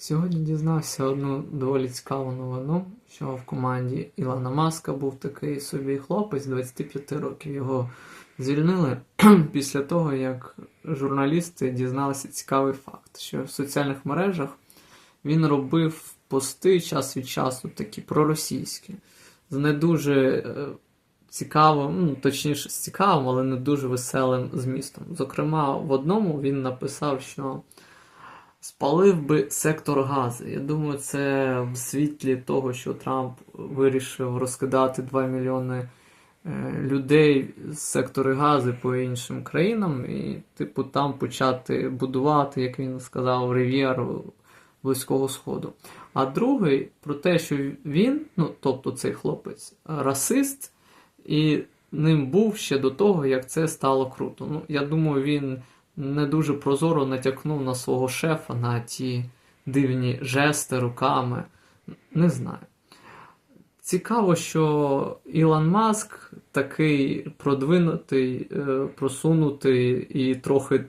Сьогодні дізнався одну доволі цікаву новину, що в команді Ілона Маска був такий собі хлопець 25 років. Його звільнили після того, як журналісти дізналися цікавий факт, що в соціальних мережах він робив пости час від часу такі проросійські, з не дуже е, цікавим, ну, точніше, з цікавим, але не дуже веселим змістом. Зокрема, в одному він написав, що спалив би сектор газу. Я думаю, це в світлі того, що Трамп вирішив розкидати 2 мільйони е, людей з сектори газу по іншим країнам, і, типу, там почати будувати, як він сказав, Рив'єру Близького Сходу. А другий про те, що він, ну тобто цей хлопець, расист, і ним був ще до того, як це стало круто. Ну, я думаю, він не дуже прозоро натякнув на свого шефа на ті дивні жести руками. Не знаю. Цікаво, що Ілон Маск такий продвинутий, е, просунутий і трохи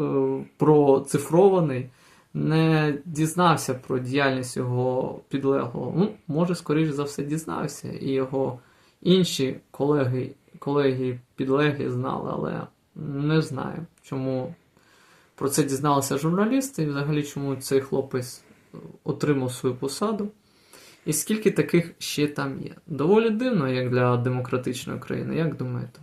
е, процифрований, не дізнався про діяльність його підлеглого. Ну, може, скоріш за все, дізнався, і його інші колеги, колеги підлеглі знали, але не знаю, чому про це дізналися журналісти, і взагалі чому цей хлопець отримав свою посаду. І скільки таких ще там є. Доволі дивно, як для демократичної країни, як думаєте?